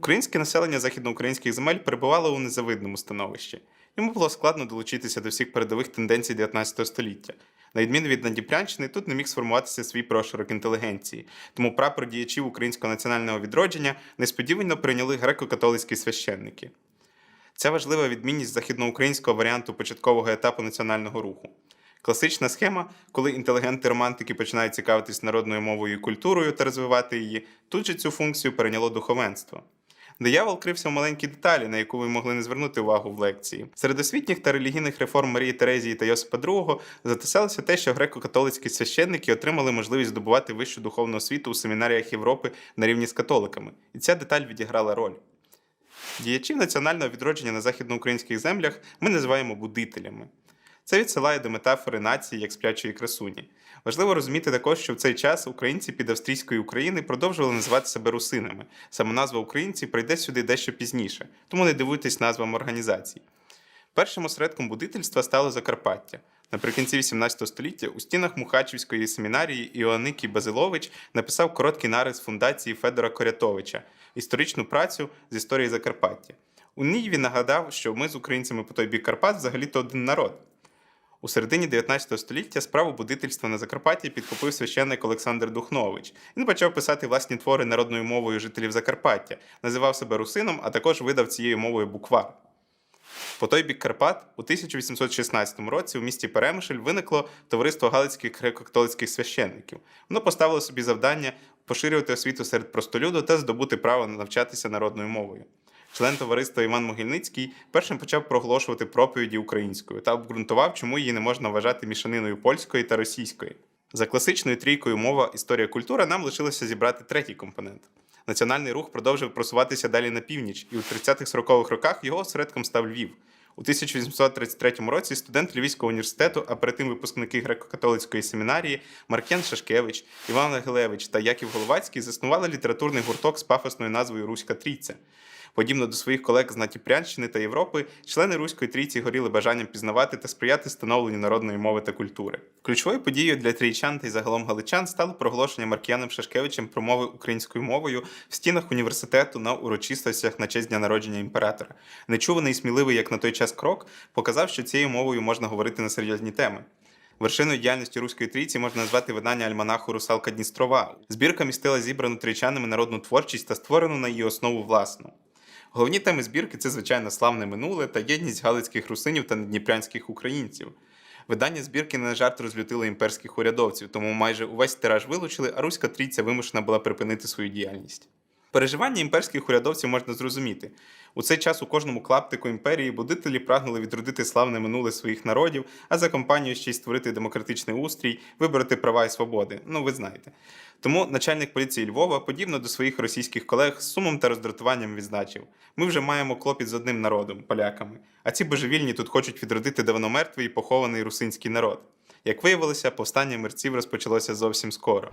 Українське населення західноукраїнських земель перебувало у незавидному становищі. Йому було складно долучитися до всіх передових тенденцій 19 століття. На відміну від Надніпрянщини, тут не міг сформуватися свій прошарок інтелігенції, тому прапор діячів українського національного відродження несподівано прийняли греко-католицькі священники. Це важлива відмінність західноукраїнського варіанту початкового етапу національного руху. Класична схема, коли інтелігенти-романтики починають цікавитись народною мовою і культурою та розвивати її, тут же цю функцію перейняло духовенство. Диявол крився в маленькій деталі, на яку ви могли не звернути увагу в лекції. Серед освітніх та релігійних реформ Марії Терезії та Йосипа II затисалося те, що греко-католицькі священники отримали можливість здобувати вищу духовну освіту у семінаріях Європи на рівні з католиками, і ця деталь відіграла роль. Діячів національного відродження на західноукраїнських землях ми називаємо будителями. Це відсилає до метафори нації як сплячої красуні. Важливо розуміти також, що в цей час українці під австрійської України продовжували називати себе русинами. Саме назва українці прийде сюди дещо пізніше, тому не дивуйтесь назвам організацій. Першим осередком будительства стало Закарпаття. Наприкінці XVIII століття у стінах Мухачівської семінарії Іоанникій Базилович написав короткий нарис фундації Федора Корятовича історичну працю з історії Закарпаття. У ній він нагадав, що ми з українцями по той бік Карпат взагалі-то один народ. У середині 19 століття справу будительства на Закарпатті підхопив священник Олександр Духнович. Він почав писати власні твори народною мовою жителів Закарпаття, називав себе русином, а також видав цією мовою буквар. По той бік Карпат у 1816 році у місті Перемишль виникло товариство галицьких греко-католицьких священників. Воно поставило собі завдання поширювати освіту серед простолюду та здобути право навчатися народною мовою. Член товариства Іван Могильницький першим почав проголошувати проповіді українською та обґрунтував, чому її не можна вважати мішаниною польської та російської. За класичною трійкою мова, історія, культура нам лишилося зібрати третій компонент. Національний рух продовжив просуватися далі на північ, і у 30-40-х роках його осередком став Львів. У 1833 році студент Львівського університету, а перед тим випускники греко-католицької семінарії Маркен Шашкевич, Іван Лагилевич та Яків Головацький заснували літературний гурток з пафосною назвою Руська Трійця. Подібно до своїх колег з Натіпрянщини та Європи, члени Руської трійці горіли бажанням пізнавати та сприяти становленню народної мови та культури. Ключовою подією для трійчан та й загалом галичан стало проголошення Маркіяном Шашкевичем промови українською мовою в стінах університету на урочистостях на честь дня народження імператора. Нечуваний і сміливий, як на той час крок, показав, що цією мовою можна говорити на серйозні теми. Вершиною діяльності руської трійці можна назвати видання альманаху Русалка Дністрова. Збірка містила зібрану трійчанами народну творчість та створену на її основу власну. Головні теми збірки це, звичайно, славне минуле та єдність галицьких русинів та дніпрянських українців. Видання збірки не на жарт розлютило імперських урядовців, тому майже увесь тираж вилучили, а руська трійця вимушена була припинити свою діяльність. Переживання імперських урядовців можна зрозуміти. У цей час у кожному клаптику імперії будителі прагнули відродити славне минуле своїх народів, а за компанію ще й створити демократичний устрій, вибороти права і свободи. Ну, ви знаєте. Тому начальник поліції Львова, подібно до своїх російських колег, з сумом та роздратуванням відзначив: ми вже маємо клопіт з одним народом поляками. А ці божевільні тут хочуть відродити давно мертвий і похований русинський народ. Як виявилося, повстання мерців розпочалося зовсім скоро.